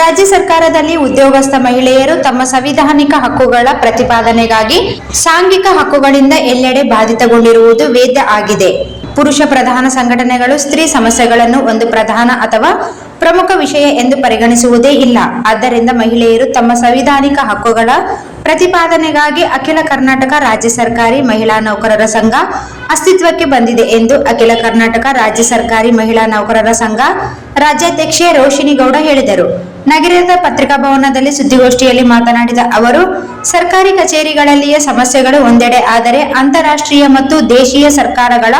ರಾಜ್ಯ ಸರ್ಕಾರದಲ್ಲಿ ಉದ್ಯೋಗಸ್ಥ ಮಹಿಳೆಯರು ತಮ್ಮ ಸಂವಿಧಾನಿಕ ಹಕ್ಕುಗಳ ಪ್ರತಿಪಾದನೆಗಾಗಿ ಸಾಂಘಿಕ ಹಕ್ಕುಗಳಿಂದ ಎಲ್ಲೆಡೆ ಬಾಧಿತಗೊಂಡಿರುವುದು ವೇದ್ಯ ಆಗಿದೆ. ಪುರುಷ ಪ್ರಧಾನ ಸಂಘಟನೆಗಳು ಸ್ತ್ರೀ ಸಮಸ್ಯೆಗಳನ್ನು ಒಂದು ಪ್ರಧಾನ ಅಥವಾ ಪ್ರಮುಖ ವಿಷಯ ಎಂದು ಪರಿಗಣಿಸುವುದೇ ಇಲ್ಲ. ಆದ್ದರಿಂದ ಮಹಿಳೆಯರು ತಮ್ಮ ಸಂವಿಧಾನಿಕ ಹಕ್ಕುಗಳ ಪ್ರತಿಪಾದನೆಗಾಗಿ ಅಖಿಲ ಕರ್ನಾಟಕ ರಾಜ್ಯ ಸರ್ಕಾರಿ ಮಹಿಳಾ ನೌಕರರ ಸಂಘ ಅಸ್ತಿತ್ವಕ್ಕೆ ಬಂದಿದೆ ಎಂದು ಅಖಿಲ ಕರ್ನಾಟಕ ರಾಜ್ಯ ಸರ್ಕಾರಿ ಮಹಿಳಾ ನೌಕರರ ಸಂಘ ರಾಜ್ಯಾಧ್ಯಕ್ಷೆ ರೋಶಿನಿ ಗೌಡ ಹೇಳಿದರು. ನಗರದ ಪತ್ರಿಕಾ ಭವನದಲ್ಲಿ ಸುದ್ದಿಗೋಷ್ಠಿಯಲ್ಲಿ ಮಾತನಾಡಿದ ಅವರು, ಸರ್ಕಾರಿ ಕಚೇರಿಗಳಲ್ಲಿಯ ಸಮಸ್ಯೆಗಳು ಒಂದೆಡೆ ಆದರೆ ಅಂತಾರಾಷ್ಟ್ರೀಯ ಮತ್ತು ದೇಶೀಯ ಸರ್ಕಾರಗಳ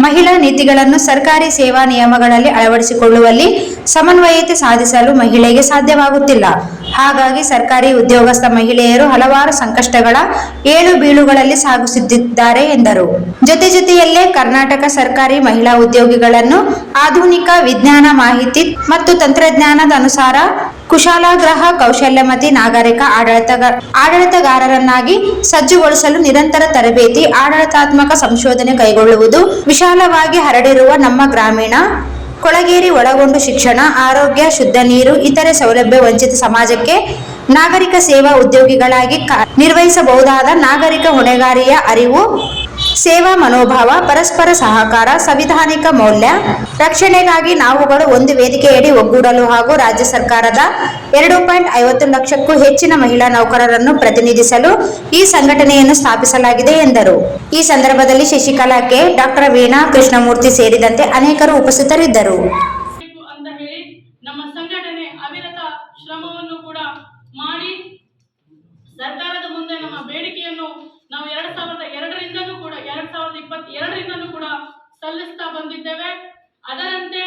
ಮಹಿಳಾ ನೀತಿಗಳನ್ನು ಸರ್ಕಾರಿ ಸೇವಾ ನಿಯಮಗಳಲ್ಲಿ ಅಳವಡಿಸಿಕೊಳ್ಳುವಲ್ಲಿ ಸಮನ್ವಯತೆ ಸಾಧಿಸಲು ಮಹಿಳೆಗೆ ಸಾಧ್ಯವಾಗುತ್ತಿಲ್ಲ. ಹಾಗಾಗಿ ಸರ್ಕಾರಿ ಉದ್ಯೋಗಸ್ಥ ಮಹಿಳೆಯರು ಹಲವಾರು ಸಂಕಷ್ಟಗಳ ಏಳು ಬೀಳುಗಳಲ್ಲಿ ಸಾಗಿಸುತ್ತಿದ್ದಾರೆ ಎಂದರು. ಜೊತೆ ಜೊತೆಯಲ್ಲೇ ಕರ್ನಾಟಕ ಸರ್ಕಾರಿ ಮಹಿಳಾ ಉದ್ಯೋಗಿಗಳನ್ನು ಆಧುನಿಕ ವಿಜ್ಞಾನ ಮಾಹಿತಿ ಮತ್ತು ತಂತ್ರಜ್ಞಾನದ ಅನುಸಾರ ಕುಶಾಲಾಗ್ರಹ ಕೌಶಲ್ಯಮತಿ ನಾಗರಿಕ ಆಡಳಿತಗ, ಆಡಳಿತಗಾರರನ್ನಾಗಿ ಸಜ್ಜುಗೊಳಿಸಲು ನಿರಂತರ ತರಬೇತಿ, ಆಡಳಿತಾತ್ಮಕ ಸಂಶೋಧನೆ ಕೈಗೊಳ್ಳುವುದು, ವಿಶಾಲವಾಗಿ ಹರಡಿರುವ ನಮ್ಮ ಗ್ರಾಮೀಣ, ಕೊಳಗೇರಿ ಒಳಗೊಂಡು ಶಿಕ್ಷಣ, ಆರೋಗ್ಯ, ಶುದ್ಧ ನೀರು, ಇತರೆ ಸೌಲಭ್ಯ ವಂಚಿತ ಸಮಾಜಕ್ಕೆ ನಾಗರಿಕ ಸೇವಾ ಉದ್ಯೋಗಿಗಳಾಗಿ ನಿರ್ವಹಿಸಬಹುದಾದ ನಾಗರಿಕ ಹೊಣೆಗಾರಿಯ ಅರಿವು ಸೇವಾ ಮನೋಭಾವ, ಪರಸ್ಪರ ಸಹಕಾರ, ಸಂವಿಧಾನಿಕ ಮೌಲ್ಯ, ರಕ್ಷಣೆಗಾಗಿ ನಾವುಗಳು ಒಂದು ವೇದಿಕೆಯಡಿ ಒಗ್ಗೂಡಲು ಹಾಗೂ ರಾಜ್ಯ ಸರ್ಕಾರದ ಎರಡು ಪಾಯಿಂಟ್ ಐವತ್ತು ಲಕ್ಷಕ್ಕೂ ಹೆಚ್ಚಿನ ಮಹಿಳಾ ನೌಕರರನ್ನು ಪ್ರತಿನಿಧಿಸಲು ಈ ಸಂಘಟನೆಯನ್ನು ಸ್ಥಾಪಿಸಲಾಗಿದೆ ಎಂದರು. ಈ ಸಂದರ್ಭದಲ್ಲಿ ಶಶಿಕಲಾ ಕೆ. ಡಾಕ್ಟರ್ ವೀಣಾ ಕೃಷ್ಣಮೂರ್ತಿ ಸೇರಿದಂತೆ ಅನೇಕರು ಉಪಸ್ಥಿತರಿದ್ದರು. ಸರ್ಕಾರದ ಮುಂದೆ ನಮ್ಮ ಬೇಡಿಕೆಯನ್ನು ನಾವು ಎರಡ್ ಸಾವಿರದ ಎರಡರಿಂದಲೂ ಕೂಡ, ಎರಡ್ ಸಾವಿರದ ಇಪ್ಪತ್ತ್ ಎರಡರಿಂದಲೂ ಕೂಡ ಸಲ್ಲಿಸ್ತಾ ಬಂದಿದ್ದೇವೆ. ಅದರಂತೆ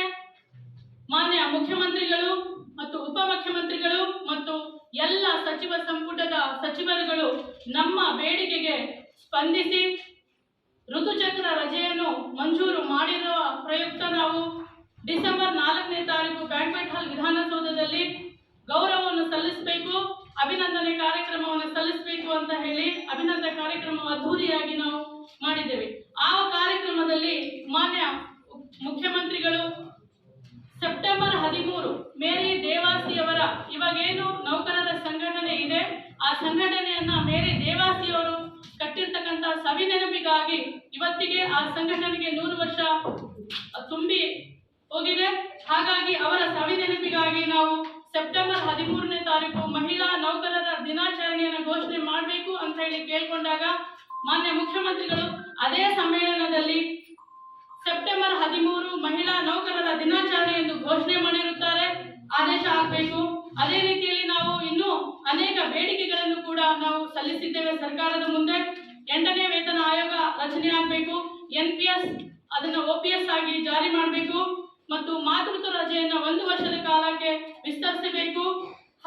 ಮಾನ್ಯ ಮುಖ್ಯಮಂತ್ರಿಗಳು ಮತ್ತು ಉಪಮುಖ್ಯಮಂತ್ರಿಗಳು ಮತ್ತು ಎಲ್ಲ ಸಚಿವ ಸಂಪುಟದ ಸಚಿವರುಗಳು ನಮ್ಮ ಬೇಡಿಕೆಗೆ ಸ್ಪಂದಿಸಿ ಋತುಚಕ್ರ ರಜೆಯನ್ನು ಮಂಜೂರು ಮಾಡಿರುವ ಪ್ರಯುಕ್ತ ನಾವು ಡಿಸೆಂಬರ್ ನಾಲ್ಕನೇ ತಾರೀಕು ಬ್ಯಾಂಕ್ವೆಟ್ ಹಾಲ್ ವಿಧಾನಸೌಧದಲ್ಲಿ ಗೌರವವನ್ನು ಸಲ್ಲಿಸಬೇಕು. ಅಭಿನಂದನೆ ಕಾರ್ಯಕ್ರಮವನ್ನು ಸಲ್ಲಿಸಬೇಕು ಅಂತ ಹೇಳಿ ಅಭಿನಂದನೆ ಕಾರ್ಯಕ್ರಮ ಅದ್ಧೂರಿಯಾಗಿ ನಾವು ಮಾಡಿದ್ದೇವೆ. ಆ ಕಾರ್ಯಕ್ರಮದಲ್ಲಿ ಮಾನ್ಯ ಮುಖ್ಯಮಂತ್ರಿಗಳು ಸೆಪ್ಟೆಂಬರ್ ಹದಿಮೂರು ಮೇರಿ ದೇವಾಸಿಯವರ ಇವಾಗೇನು ನೌಕರರ ಸಂಘಟನೆ ಇದೆ, ಆ ಸಂಘಟನೆಯನ್ನ ಮೇರಿ ದೇವಾಸಿಯವರು ಕಟ್ಟಿರ್ತಕ್ಕಂಥ ಸವಿನೆನಪಿಗಾಗಿ ಇವತ್ತಿಗೆ ಆ ಸಂಘಟನೆಗೆ ನೂರು ವರ್ಷ ತುಂಬಿ ಹೋಗಿದೆ. ಹಾಗಾಗಿ ಅವರ ಸವಿನೆನಪಿಗಾಗಿ ನಾವು ಸೆಪ್ಟೆಂಬರ್ ಹದಿಮೂರನೇ ತಾರೀಕು ಮಹಿಳಾ ನೌಕರರ ದಿನಾಚರಣೆಯನ್ನು ಘೋಷಣೆ ಮಾಡಬೇಕು ಅಂತ ಹೇಳಿ ಕೇಳಿಕೊಂಡಾಗ ಮಾನ್ಯ ಮುಖ್ಯಮಂತ್ರಿಗಳು ಅದೇ ಸಮ್ಮೇಳನದಲ್ಲಿ ಸೆಪ್ಟೆಂಬರ್ ಹದಿಮೂರು ಮಹಿಳಾ ನೌಕರರ ದಿನಾಚರಣೆ ಎಂದು ಘೋಷಣೆ ಮಾಡಿರುತ್ತಾರೆ. ಆದೇಶ ಆಗಬೇಕು ಅದೇ ರೀತಿಯಲ್ಲಿ ನಾವು ಇನ್ನೂ ಅನೇಕ ಬೇಡಿಕೆಗಳನ್ನು ಕೂಡ ನಾವು ಸಲ್ಲಿಸಿದ್ದೇವೆ ಸರ್ಕಾರದ ಮುಂದೆ. ಎಂಟನೇ ವೇತನ ಆಯೋಗ ರಚನೆ ಆಗಬೇಕು. ಎನ್ ಪಿ ಎಸ್ ಅದನ್ನು ಒ ಪಿ ಎಸ್ ಆಗಿ ಜಾರಿ ಮಾಡಬೇಕು. ಮತ್ತು ಮಾತೃತ್ವ ರಜೆಯನ್ನು ಒಂದು ವರ್ಷದ ಕಾಲಕ್ಕೆ ವಿಸ್ತರಿಸಬೇಕು.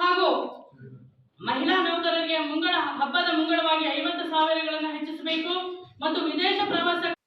ಹಾಗೂ ಮಹಿಳಾ ನೌಕರರಿಗೆ ಮುಂಗಡ ಹಬ್ಬದ ಮುಂಗಡವಾಗಿ ಐವತ್ತು ಸಾವಿರಗಳನ್ನು ಹೆಚ್ಚಿಸಬೇಕು. ಮತ್ತು ವಿದೇಶ ಪ್ರವಾಸ